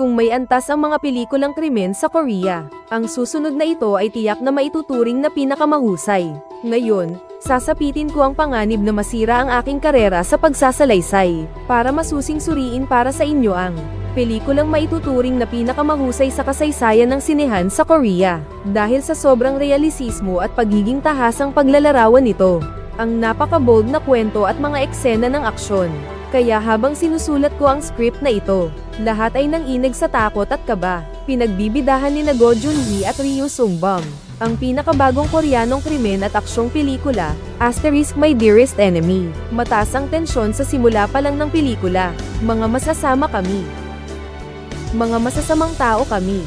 kung may antas ang mga pelikulang krimen sa Korea. Ang susunod na ito ay tiyak na maituturing na pinakamahusay. Ngayon, sasapitin ko ang panganib na masira ang aking karera sa pagsasalaysay, para masusing suriin para sa inyo ang pelikulang maituturing na pinakamahusay sa kasaysayan ng sinehan sa Korea, dahil sa sobrang realisismo at pagiging tahasang paglalarawan nito. Ang napaka-bold na kwento at mga eksena ng aksyon. Kaya habang sinusulat ko ang script na ito, lahat ay nanginig sa takot at kaba. Pinagbibidahan ni Go Junhee at Ryu Sungbum. Ang pinakabagong koreanong krimen at aksyong pelikula, Asterisk My Dearest Enemy. Mataas ang tensyon sa simula pa lang ng pelikula. Mga masasama kami. Mga masasamang tao kami.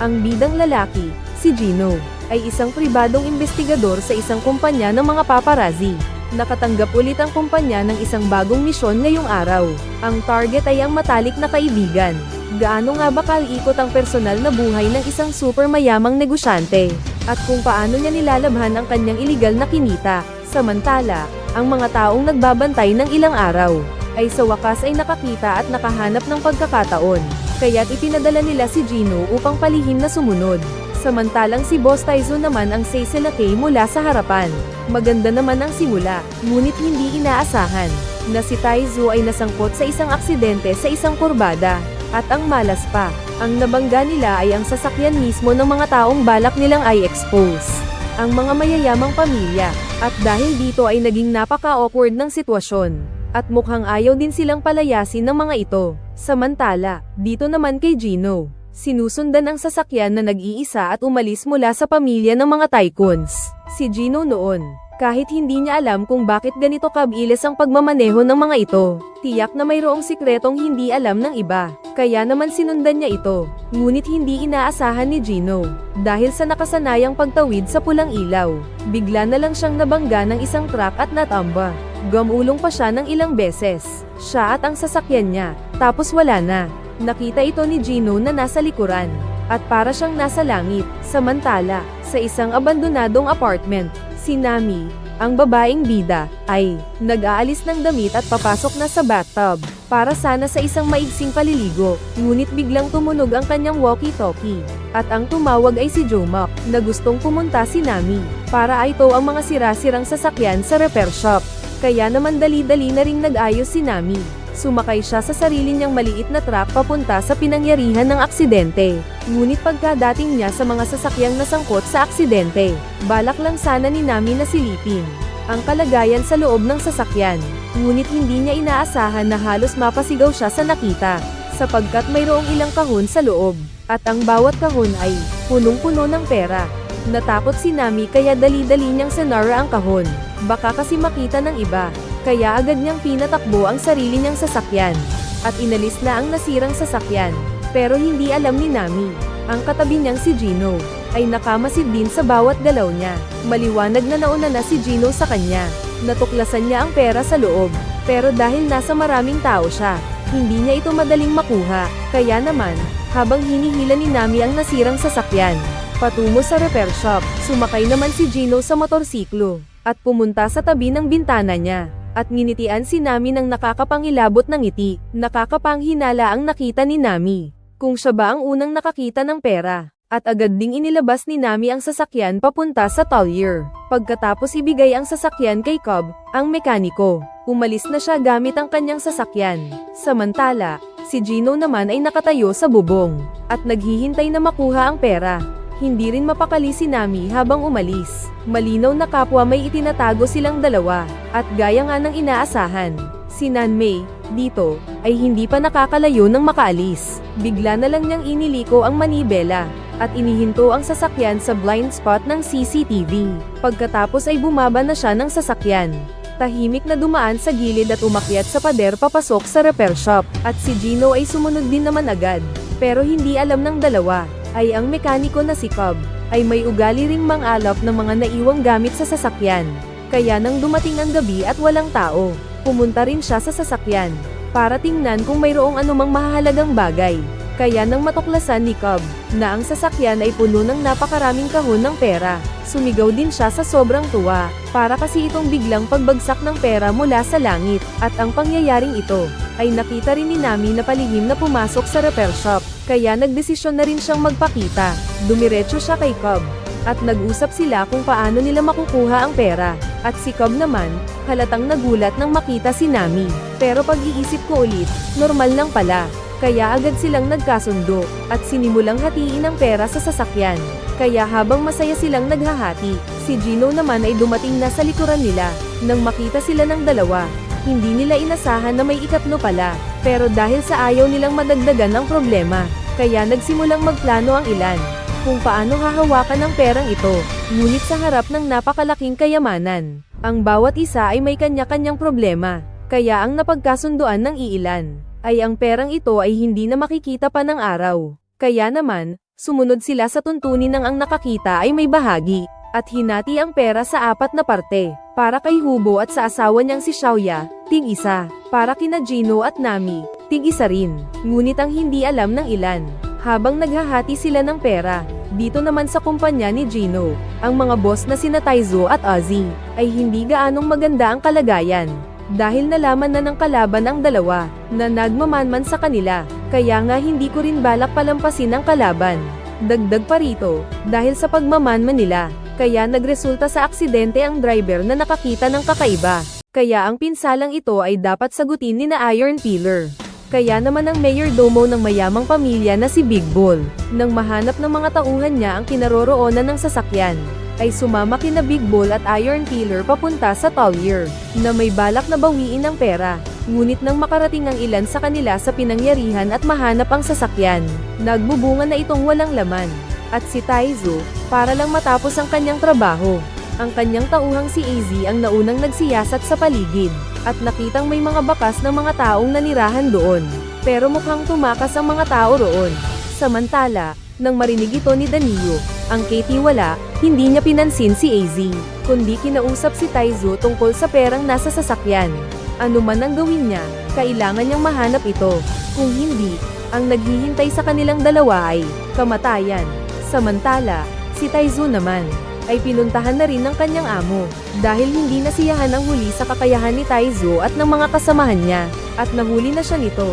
Ang bidang lalaki, si Gino, ay isang pribadong investigador sa isang kumpanya ng mga paparazzi. Nakatanggap ulit ang kumpanya ng isang bagong misyon ngayong araw. Ang target ay ang matalik na kaibigan. Gaano nga ba kalikot ang personal na buhay ng isang super mayamang negosyante? At kung paano niya nilalabhan ang kanyang iligal na kinita? Samantala, ang mga taong nagbabantay ng ilang araw, ay sa wakas ay nakakita at nakahanap ng pagkakataon. Kaya't ipinadala nila si Gino upang palihim na sumunod. Samantalang si Boss Taizo naman ang Seiselake mula sa harapan. Maganda naman ang simula, ngunit hindi inaasahan, na si Taizo ay nasangkot sa isang aksidente sa isang kurbada. At ang malas pa, ang nabangga nila ay ang sasakyan mismo ng mga taong balak nilang ay expose. Ang mga mayayamang pamilya, at dahil dito ay naging napaka-awkward ng sitwasyon. At mukhang ayaw din silang palayasin ng mga ito. Samantala, dito naman kay Gino, sinusundan ang sasakyan na nag-iisa at umalis mula sa pamilya ng mga tycoons. Si Gino noon, kahit hindi niya alam kung bakit ganito kabilis ang pagmamaneho ng mga ito, tiyak na mayroong sikretong hindi alam ng iba. Kaya naman sinundan niya ito, ngunit hindi inaasahan ni Gino, dahil sa nakasanayang pagtawid sa pulang ilaw. Bigla na lang siyang nabangga ng isang truck at natamba. Gamulong pa siya ng ilang beses. Siya at ang sasakyan niya, tapos wala na. Nakita ito ni Gino na nasa likuran, at para siyang nasa langit. Samantala, sa isang abandonadong apartment, si Nami, ang babaeng bida, ay nag-aalis ng damit at papasok na sa bathtub, para sana sa isang maigsing paliligo, ngunit biglang tumunog ang kanyang walkie-talkie. At ang tumawag ay si Jomak, na gustong pumunta si Nami, para tow ang mga sira-sirang sasakyan sa repair shop. Kaya naman dali-dali na ring nag-ayos si Nami. Sumakay siya sa sarili niyang maliit na truck papunta sa pinangyarihan ng aksidente. Ngunit pagkadating niya sa mga sasakyang nasangkot sa aksidente, balak lang sana ni Nami na silipin ang kalagayan sa loob ng sasakyan. Ngunit hindi niya inaasahan na halos mapasigaw siya sa nakita, sapagkat mayroong ilang kahon sa loob, at ang bawat kahon ay punong-puno ng pera. Natakot si Nami kaya dali-dali niyang senara ang kahon, baka kasi makita ng iba, kaya agad niyang pinatakbo ang sarili niyang sasakyan, at inalis na ang nasirang sasakyan. Pero hindi alam ni Nami, ang katabi niyang si Gino, ay nakamasid din sa bawat galaw niya. Maliwanag na nauna na si Gino sa kanya. Natuklasan niya ang pera sa loob, pero dahil nasa maraming tao siya, hindi niya ito madaling makuha. Kaya naman, habang hinihila ni Nami ang nasirang sasakyan, patungo sa repair shop, sumakay naman si Gino sa motorsiklo, at pumunta sa tabi ng bintana niya. At nginitian si Nami ng nakakapangilabot ng ngiti, nakakapanghinala ang nakita ni Nami. Kung siya ba ang unang nakakita ng pera, at agad ding inilabas ni Nami ang sasakyan papunta sa Collier. Pagkatapos ibigay ang sasakyan kay Cobb, ang mekaniko, umalis na siya gamit ang kanyang sasakyan. Samantala, si Gino naman ay nakatayo sa bubong, at naghihintay na makuha ang pera. Hindi rin mapakali si Nami habang umalis. Malinaw na kapwa may itinatago silang dalawa, at gaya nga ng inaasahan, si Nanmei, dito, ay hindi pa nakakalayo ng makaalis. Bigla na lang niyang iniliko ang manibela, at inihinto ang sasakyan sa blind spot ng CCTV. Pagkatapos ay bumaba na siya ng sasakyan. Tahimik na dumaan sa gilid at umakyat sa pader papasok sa repair shop, at si Gino ay sumunod din naman agad. Pero hindi alam ng dalawa, ay ang mekaniko na si Cobb, ay may ugali ring mangalap ng mga naiwang gamit sa sasakyan. Kaya nang dumating ang gabi at walang tao, pumunta rin siya sa sasakyan, para tingnan kung mayroong anumang mahalagang bagay. Kaya nang matuklasan ni Cobb, na ang sasakyan ay puno ng napakaraming kahon ng pera, sumigaw din siya sa sobrang tuwa, para kasi itong biglang pagbagsak ng pera mula sa langit, at ang pangyayaring ito, ay nakita rin ni Nami na palihim na pumasok sa repair shop, kaya nagdesisyon na rin siyang magpakita, dumiretso siya kay Cobb, at nag-usap sila kung paano nila makukuha ang pera. At si Cobb naman, halatang nagulat nang makita si Nami. Pero pag-iisip ko ulit, normal lang pala. Kaya agad silang nagkasundo, at sinimulang hatiin ang pera sa sasakyan. Kaya habang masaya silang naghahati, si Gino naman ay dumating na sa likuran nila. Nang makita sila ng dalawa, hindi nila inasahan na may ikatlo pala. Pero dahil sa ayaw nilang madagdagan ang problema, kaya nagsimulang magplano ang ilan kung paano hahawakan ang perang ito, ngunit sa harap ng napakalaking kayamanan. Ang bawat isa ay may kanya-kanyang problema, kaya ang napagkasunduan ng iilan, ay ang perang ito ay hindi na makikita pa ng araw. Kaya naman, sumunod sila sa tuntunin ng ang nakakita ay may bahagi, at hinati ang pera sa apat na parte, para kay Hubo at sa asawa niyang si Xiaoya, tig isa, para kina Gino at Nami, tig isa rin, ngunit ang hindi alam ng ilan, habang naghahati sila ng pera. Dito naman sa kumpanya ni Gino, ang mga boss na sina Taizo at Ozzy, ay hindi gaanong maganda ang kalagayan. Dahil nalaman na ng kalaban ang dalawa, na nagmamanman sa kanila, kaya nga hindi ko rin balak palampasin ang kalaban. Dagdag pa rito, dahil sa pagmamanman nila, kaya nagresulta sa aksidente ang driver na nakakita ng kakaiba. Kaya ang pinsalang ito ay dapat sagutin ni na Iron Pillar. Kaya naman ang mayordomo ng mayamang pamilya na si Big Bull, nang mahanap ng mga tauhan niya ang kinaroroonan ng sasakyan, ay sumama kina Big Bull at Iron Pillar papunta sa Collier, na may balak na bawiin ang pera. Ngunit nang makarating ang ilan sa kanila sa pinangyarihan at mahanap ang sasakyan, nagbubunga na itong walang laman. At si Taizo, para lang matapos ang kanyang trabaho, ang kanyang tauhang si AZ ang naunang nagsiyasat sa paligid, at nakitang may mga bakas ng mga taong nanirahan doon. Pero mukhang tumakas ang mga tao roon. Samantala, nang marinig ito ni Danilo, ang Katie wala, hindi niya pinansin si AZ, kundi kinausap si Taizo tungkol sa perang nasa sasakyan. Ano man ang gawin niya, kailangan niyang mahanap ito. Kung hindi, ang naghihintay sa kanilang dalawa ay kamatayan. Samantala, si Taizo naman, ay pinuntahan na rin ng kanyang amo, dahil hindi nasiyahan ang huli sa kakayahan ni Taizo at ng mga kasamahan niya, at nahuli na siya nito.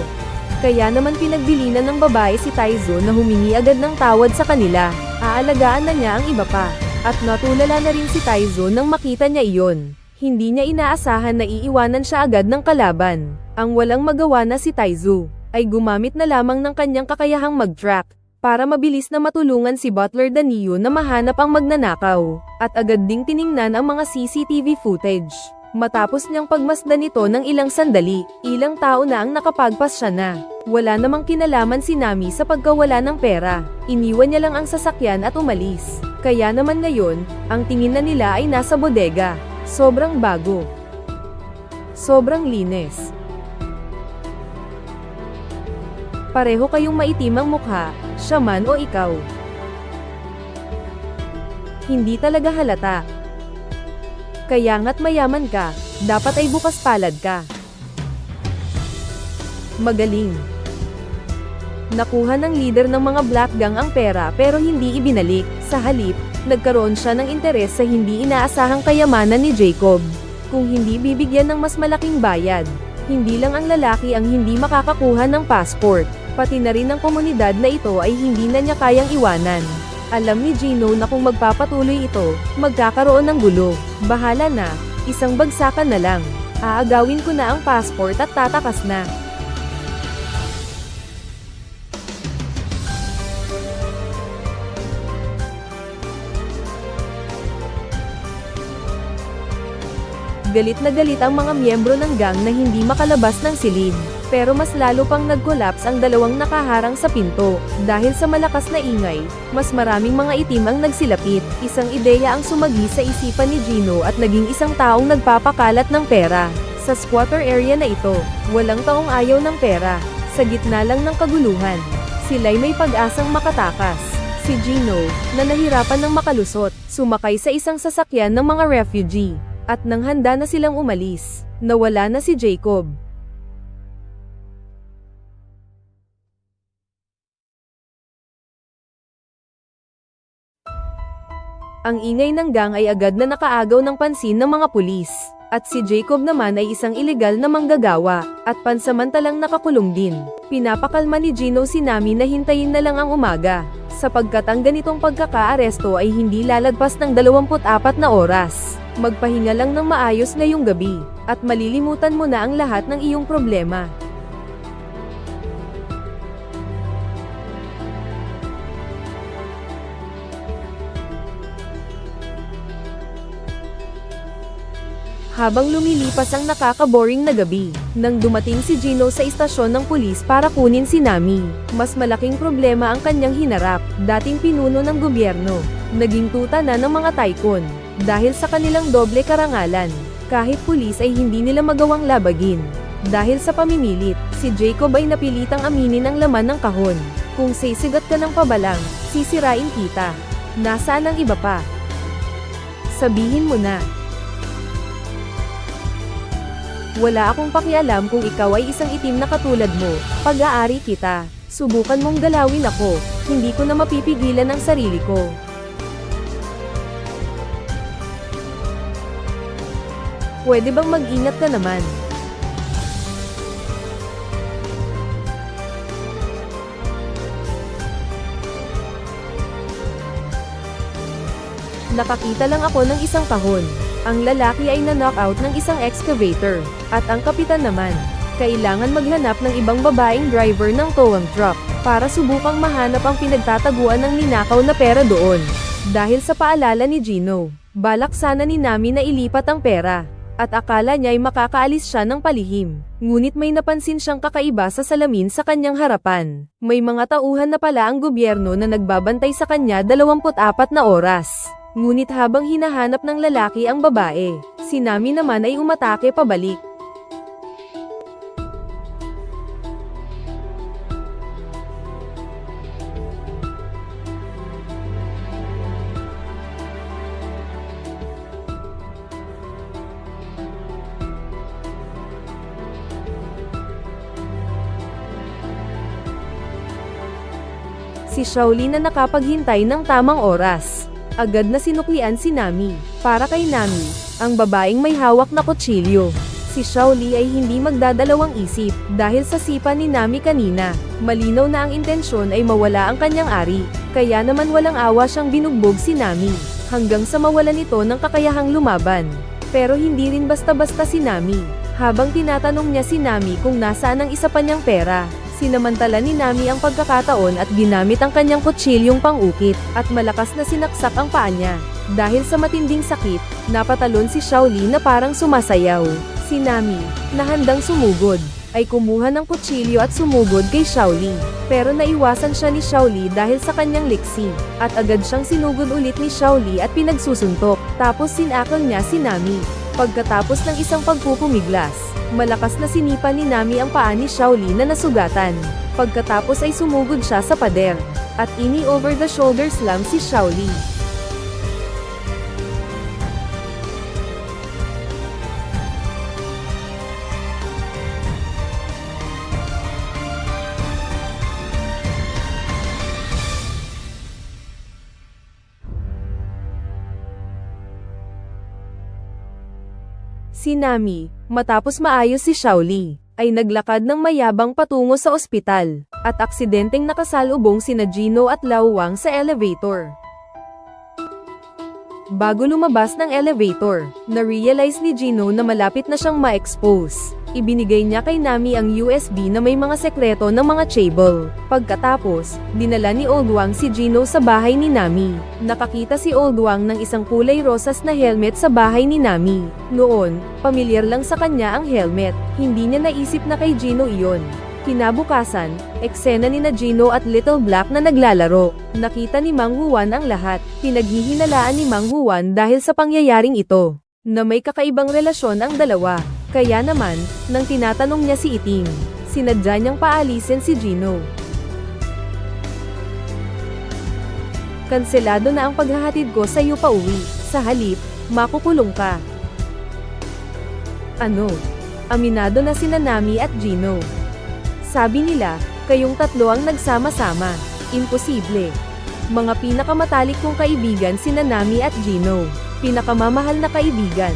Kaya naman pinagbilinan ng babae si Taizo na humingi agad ng tawad sa kanila, aalagaan na niya ang iba pa, at natulala na rin si Taizo nang makita niya iyon. Hindi niya inaasahan na iiwanan siya agad ng kalaban. Ang walang magawa na si Taizo, ay gumamit na lamang ng kanyang kakayahang mag-track, para mabilis na matulungan si Butler Danilo na mahanap ang magnanakaw, at agad ding tiningnan ang mga CCTV footage. Matapos niyang pagmasdan ito ng ilang sandali, ilang tao na ang nakapagpas siya na. Wala namang kinalaman si Nami sa pagkawala ng pera. Iniwan niya lang ang sasakyan at umalis. Kaya naman ngayon, ang tingin na nila ay nasa bodega. Sobrang bago. Sobrang linis. Pareho kayong maitim ang mukha, siya man o ikaw. Hindi talaga halata. Kaya nga't mayaman ka, dapat ay bukas palad ka. Magaling. Nakuha ng leader ng mga Black Gang ang pera pero hindi ibinalik. Sa halip, nagkaroon siya ng interes sa hindi inaasahang kayamanan ni Jacob. Kung hindi bibigyan ng mas malaking bayad, hindi lang ang lalaki ang hindi makakakuha ng passport, pati na rin ang komunidad na ito ay hindi na niya kayang iwanan. Alam ni Gino na kung magpapatuloy ito, magkakaroon ng gulo. Bahala na, isang bagsakan na lang. Aagawin ko na ang passport at tatakas na. Galit na galit ang mga miyembro ng gang na hindi makalabas ng silid. Pero mas lalo pang nag-collapse ang dalawang nakaharang sa pinto. Dahil sa malakas na ingay, mas maraming mga itim ang nagsilapit. Isang ideya ang sumagi sa isipan ni Gino at naging isang taong nagpapakalat ng pera. Sa squatter area na ito, walang taong ayaw ng pera. Sa gitna lang ng kaguluhan, sila'y may pag-asang makatakas. Si Gino, na nahirapan ng makalusot, sumakay sa isang sasakyan ng mga refugee. At nang handa na silang umalis, nawala na si Jacob. Ang ingay ng gang ay agad na nakaagaw ng pansin ng mga pulis. At si Jacob naman ay isang ilegal na manggagawa, at pansamantalang nakakulong din. Pinapakalma ni Gino si Nami na hintayin na lang ang umaga, sapagkat ang ganitong pagkakaaresto ay hindi lalagpas ng 24 na oras. Magpahinga lang ng maayos ngayong gabi, at malilimutan mo na ang lahat ng iyong problema. Habang lumilipas ang nakaka-boring na gabi, nang dumating si Gino sa istasyon ng pulis para kunin si Nami, mas malaking problema ang kanyang hinarap, dating pinuno ng gobyerno, naging tuta na ng mga tycoon, dahil sa kanilang doble karangalan, kahit pulis ay hindi nila magawang labagin. Dahil sa pamimilit, si Jacob ay napilitang aminin ang laman ng kahon. Kung sisigat ka ng pabalang, sisirain kita. Nasaan ang iba pa? Sabihin mo na. Wala akong pakialam kung ikaw ay isang itim na katulad mo, pag-aari kita. Subukan mong galawin ako, hindi ko na mapipigilan ang sarili ko. Pwede bang mag-ingat ka naman? Nakakita lang ako ng isang kahon. Ang lalaki ay na-knockout ng isang excavator, at ang kapitan naman, kailangan maghanap ng ibang babaeng driver ng towing truck, para subukang mahanap ang pinagtataguan ng ninakaw na pera doon. Dahil sa paalala ni Gino, balak sana ni Nami na ilipat ang pera, at akala niya ay makakaalis siya ng palihim. Ngunit may napansin siyang kakaiba sa salamin sa kanyang harapan. May mga tauhan na pala ang gobyerno na nagbabantay sa kanya 24 na oras. Ngunit habang hinahanap ng lalaki ang babae, si Nami naman ay umatake pabalik. Si Shaolin na nakapaghintay ng tamang oras. Agad na sinuklian si Nami. Para kay Nami, ang babaeng may hawak na kutsilyo. Si Shaoli ay hindi magdadalawang isip, dahil sa sipa ni Nami kanina. Malinaw na ang intensyon ay mawala ang kanyang ari, kaya naman walang awa siyang binugbog si Nami, hanggang sa mawalan ito ng kakayahang lumaban. Pero hindi rin basta-basta si Nami. Habang tinatanong niya si Nami kung nasaan ang isa pa niyang pera, sinamantala ni Nami ang pagkakataon at ginamit ang kanyang kutsilyong pang-ukit, at malakas na sinaksak ang paa niya. Dahil sa matinding sakit, napatalon si Shaoli na parang sumasayaw. Si Nami, na handang sumugod, ay kumuha ng kutsilyo at sumugod kay Shaoli. Pero naiwasan siya ni Shaoli dahil sa kanyang liksi, at agad siyang sinugod ulit ni Shaoli at pinagsusuntok, tapos sinakal niya si Nami. Pagkatapos ng isang pagpupumiglas, malakas na sinipa ni Nami ang paa ni Shaoli na nasugatan. Pagkatapos ay sumugod siya sa pader, at ini over the shoulder slam si Shaoli. Si Nami, matapos maayos si Shaoli, ay naglakad ng mayabang patungo sa ospital, at aksidenteng nakasalubong sina Gino at Lao Wang sa elevator. Bago lumabas ng elevator, na-realize ni Gino na malapit na siyang ma-expose. Ibinigay niya kay Nami ang USB na may mga sekreto ng mga Chable. Pagkatapos, dinala ni Old Wang si Gino sa bahay ni Nami. Nakakita si Old Wang ng isang kulay rosas na helmet sa bahay ni Nami. Noon, pamilyar lang sa kanya ang helmet. Hindi niya naisip na kay Gino iyon. Kinabukasan, eksena ni na Gino at Little Black na naglalaro. Nakita ni Mang Huan ang lahat. Pinaghihinalaan ni Mang Huan dahil sa pangyayaring ito. Na may kakaibang relasyon ang dalawa. Kaya naman, nang tinatanong niya si Iting, sinadya niyang paalisin si Gino. Kanselado na ang paghahatid ko sa iyo pa uwi. Sa halip, makukulong ka. Ano? Aminado na sina Nami at Gino. Sabi nila, kayong tatlo ang nagsama-sama. Imposible. Mga pinakamatalik kong kaibigan sina Nami at Gino. Pinakamamahal na kaibigan.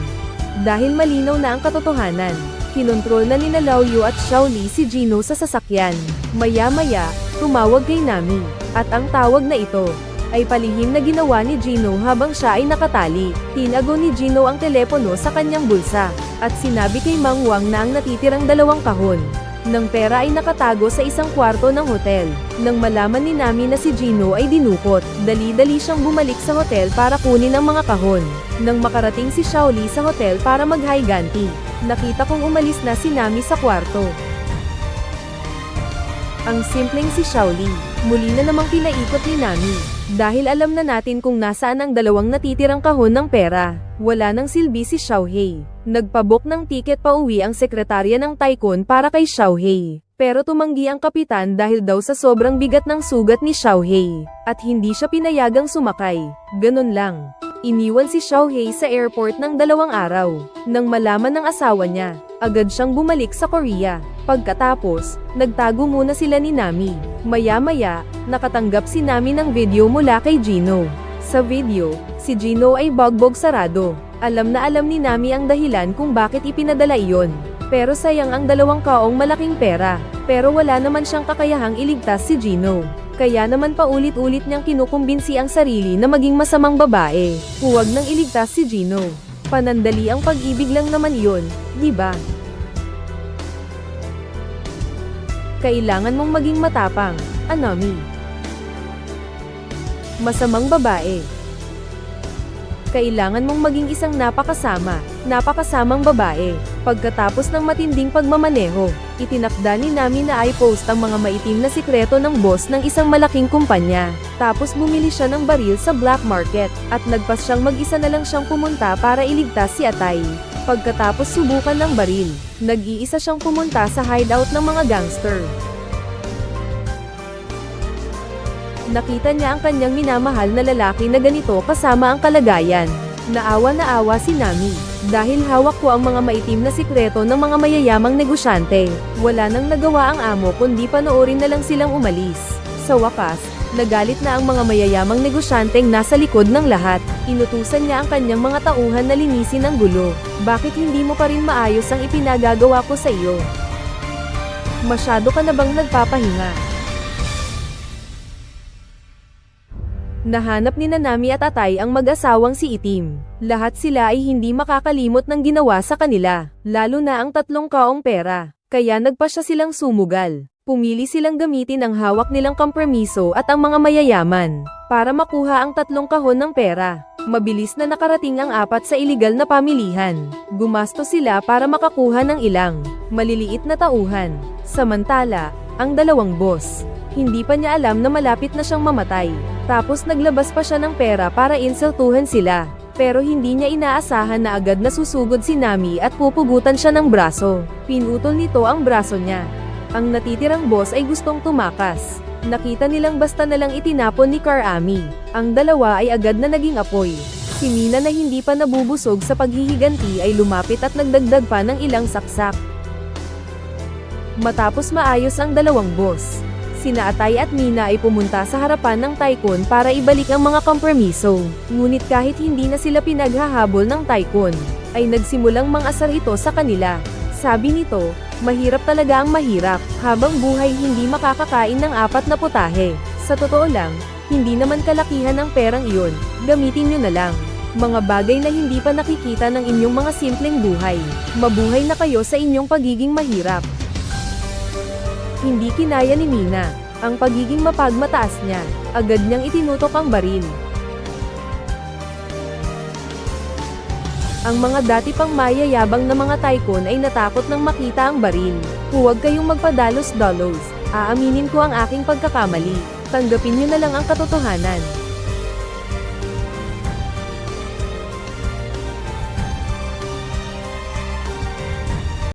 Dahil malinaw na ang katotohanan, kinontrol na nina Laoyu at Xiaoli si Gino sa sasakyan. Maya-maya, tumawag kay Nami, at ang tawag na ito, ay palihim na ginawa ni Gino habang siya ay nakatali. Tinago ni Gino ang telepono sa kanyang bulsa, at sinabi kay Mang Wang na ang natitirang dalawang kahon ng pera ay nakatago sa isang kwarto ng hotel. Nang malaman ni Nami na si Gino ay dinukot, dali-dali siyang bumalik sa hotel para kunin ang mga kahon. Nang makarating si Shaoli sa hotel para mag-haiganti, nakita kong umalis na si Nami sa kwarto. Ang simpleng si Shaoli, muli na namang pinaikot ni Nami. Dahil alam na natin kung nasaan ang dalawang natitirang kahon ng pera, wala nang silbi si Xiaohei. Nagpabook ng tiket pa uwi ang sekretarya ng Tycoon para kay Xiaohei. Pero tumanggi ang kapitan dahil daw sa sobrang bigat ng sugat ni Xiaohei, at hindi siya pinayagang sumakay. Ganon lang. Iniwan si Xiaohei sa airport ng dalawang araw. Nang malaman ng asawa niya, agad siyang bumalik sa Korea. Pagkatapos, nagtago muna sila ni Nami. Maya-maya, nakatanggap si Nami ng video mula kay Gino. Sa video, si Gino ay bogbog sarado. Alam na alam ni Nami ang dahilan kung bakit ipinadala iyon. Pero sayang ang dalawang kaong malaking pera. Pero wala naman siyang kakayahang iligtas si Gino. Kaya naman paulit-ulit niyang kinukumbinsi ang sarili na maging masamang babae. Huwag nang iligtas si Gino. Panandali ang pag-ibig lang naman iyon, di ba? Kailangan mong maging matapang, Anami. Masamang babae. Kailangan mong maging isang napakasama, napakasamang babae. Pagkatapos ng matinding pagmamaneho, itinakda ni Nami na i-post ang mga maitim na sikreto ng boss ng isang malaking kumpanya. Tapos bumili siya ng baril sa black market, at nagpas siyang mag-isa na lang siyang pumunta para iligtas si Atay. Pagkatapos subukan ng baril, nag-iisa siyang pumunta sa hideout ng mga gangster. Nakita niya ang kanyang minamahal na lalaki na ganito kasama ang kalagayan. Naawa na awa si Nami, dahil hawak ko ang mga maitim na sikreto ng mga mayayamang negosyante. Wala nang nagawa ang amo kundi panoorin na lang silang umalis. Sa wakas, nagalit na ang mga mayayamang negosyanteng nasa likod ng lahat. Inutusan niya ang kanyang mga tauhan na linisin ang gulo. Bakit hindi mo pa rin maayos ang ipinagagawa ko sa iyo? Masyado ka na bang nagpapahinga? Nahanap ni Nanami at Atay ang mag-asawang si Itim. Lahat sila ay hindi makakalimot ng ginawa sa kanila, lalo na ang tatlong kaong pera. Kaya nagpa siya silang sumugal. Pumili silang gamitin ang hawak nilang kompromiso at ang mga mayayaman, para makuha ang tatlong kahon ng pera. Mabilis na nakarating ang apat sa iligal na pamilihan. Gumasto sila para makakuha ng ilang, maliliit na tauhan. Samantala, ang dalawang boss, hindi pa niya alam na malapit na siyang mamatay. Tapos naglabas pa siya ng pera para insultuhan sila. Pero hindi niya inaasahan na agad nasusugod si Nami at pupugutan siya ng braso. Pinutol nito ang braso niya. Ang natitirang boss ay gustong tumakas. Nakita nilang basta na lang itinapon ni Karami. Ang dalawa ay agad na naging apoy. Si Mina na hindi pa nabubusog sa paghihiganti ay lumapit at nagdagdag pa ng ilang saksak. Matapos maayos ang dalawang boss, sina Atay at Mina ay pumunta sa harapan ng Tycoon para ibalik ang mga kompromiso. Ngunit kahit hindi na sila pinaghahabol ng Tycoon, ay nagsimulang mangasar ito sa kanila. Sabi nito, mahirap talaga ang mahirap, habang buhay hindi makakakain ng apat na putahe. Sa totoo lang, hindi naman kalakihan ang perang iyon, gamitin nyo na lang. Mga bagay na hindi pa nakikita ng inyong mga simpleng buhay. Mabuhay na kayo sa inyong pagiging mahirap. Hindi kinaya ni Mina. Ang pagiging mapagmataas niya, agad niyang itinutok ang baril. Ang mga dati pang mayayabang na mga tycoon ay natakot nang makita ang baril. Huwag kayong magpadalos-dalos. Aaminin ko ang aking pagkakamali. Tanggapin niyo na lang ang katotohanan.